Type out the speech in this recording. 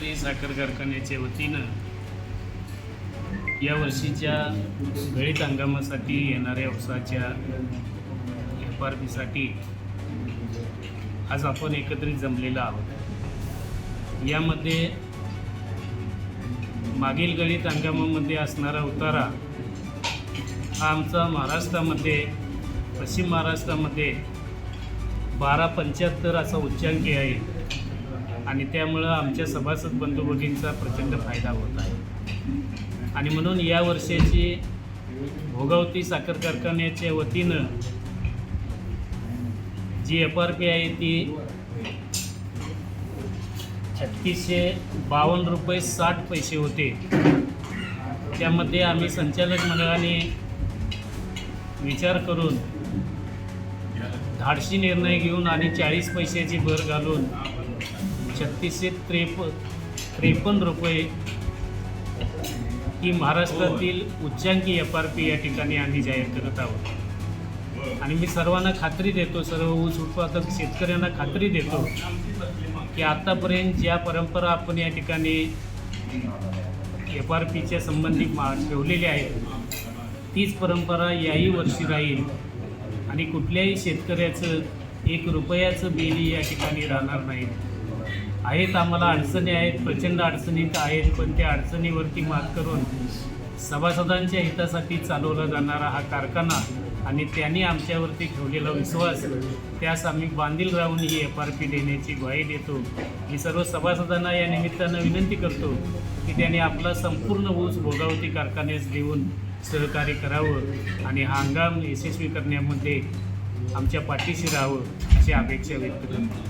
सहकारी साखर कारखान्याच्या वतीनं या वर्षीच्या गळीत हंगामासाठी येणाऱ्या उसाच्या एफ आर पीसाठी आज आपण एकत्रित जमलेलो आहोत. यामध्ये मागील गळीत हंगामामध्ये असणारा उतारा हा आमचा महाराष्ट्रामध्ये पश्चिम महाराष्ट्रामध्ये बारा पंच्याहत्तर असा उच्चांकी आहे. आणि त्यामुळं आमच्या सभासद बंधू भगिनींचा प्रचंड फायदा होत आहे. आणि म्हणून या वर्षाची भोगावती साखर कारखान्याच्या वतीनं जी एफ आर पी आहे ती छत्तीसशे बावन्न रुपये साठ पैसे होते. त्यामध्ये आम्ही संचालक मंडळाने विचार करून धाडशी निर्णय घेऊन आणि चाळीस पैशाची भर घालून छत्तीसशे त्रेप त्रेपन्न रुपये ही महाराष्ट्रातील उच्चांकी एफ आर पी या ठिकाणी आम्ही जाहीर करत आहोत. आणि मी सर्वांना खात्री देतो सर्व ऊस उत्पादक शेतकऱ्यांना खात्री देतो की आत्तापर्यंत ज्या परंपरा आपण या ठिकाणी एफ आर पीच्या संबंधी मा ठेवलेल्या आहेत तीच परंपरा याही वर्षी राहील आणि कुठल्याही शेतकऱ्याचं एक रुपयाचं बिल या ठिकाणी राहणार नाही. आहेत आम्हाला अडचणी आहेत प्रचंड अडचणी तर आहेत पण त्या अडचणीवरती मात करून सभासदांच्या हितासाठी चालवला जाणारा हा कारखाना आणि त्यांनी आमच्यावरती ठेवलेला विश्वास त्यास आम्ही बांधील राहून ही एफ आर पी देण्याची ग्वाही देतो. मी सर्व सभासदांना या निमित्तानं विनंती करतो की त्यांनी आपला संपूर्ण ऊस भोगावती कारखान्यास देऊन सहकार्य करावं आणि हा हंगाम यशस्वी करण्यामध्ये आमच्या पाठीशी राहावं अशी अपेक्षा व्यक्त करतो.